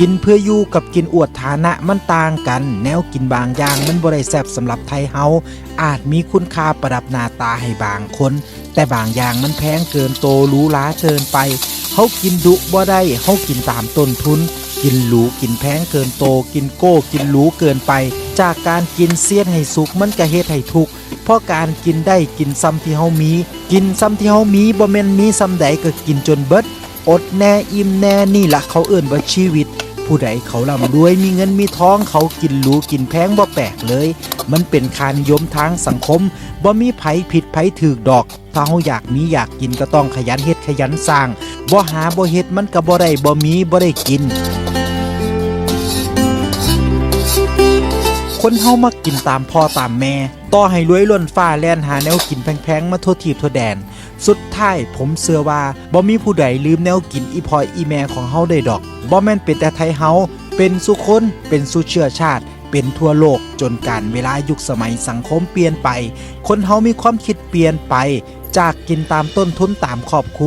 กินเพื่ออยู่กับกินอวดฐานะมันต่างกัน แนวกินบางอย่างมันบ่ได้แซบสำหรับไทยเฮาอาจมีคุณค่าประดับหน้าตาให้บางคน แต่บางอย่างมันแพงเกินโตรูหราเกินไปเฮากินดุบ่ได้เฮากินตามต้นทุน กินหรูกินแพงเกินโต กินโก้กินหรูเกินไป จากการกินเสี้ยนให้สุกมันก็เฮ็ดให้ทุกเพราะการกินได้กินซ้ำที่เฮามี กินซ้ำที่เฮามีบ่แม่นมีซ้ำใดก็กินจนเบิดอดแน่อิ่มแน่นี่ละเขาเอิ่นว่าชีวิต ผู้ใดเขาร่ำรวยมีเงินมีท้องเขากินหรูกินแพงบ่แปลกเลย มันเป็นคานิยมทางสังคมบ่มีไผผิดไผถือดอก ถ้าเฮาอยากมีอยากกินก็ต้องขยันเฮ็ดขยันสร้างบ่หาบ่เฮ็ดมันก็บ่ได้บ่มีบ่ได้กิน คนเฮามักกินตามพ่อตามแม่ ต่อให้รวยล้นฟ้าแล่นหาแนวกินแพงๆ มาทั่วทีบทั่วแดน สุดท้ายผมเชื่อว่าบ่มีผู้ใดลืมแนวกินอีพอยอีแม่ของเฮาได้ดอกบ่แม่นเป็นแต่ไทยเฮาเป็นสุคนเป็นสุเชื้อชาติเป็นทั่วโลกจนการเวลายุคสมัยสังคมเปลี่ยนไป คนเฮามีความคิดเปลี่ยนไป จากกินตามต้นทุนตามครอบครัว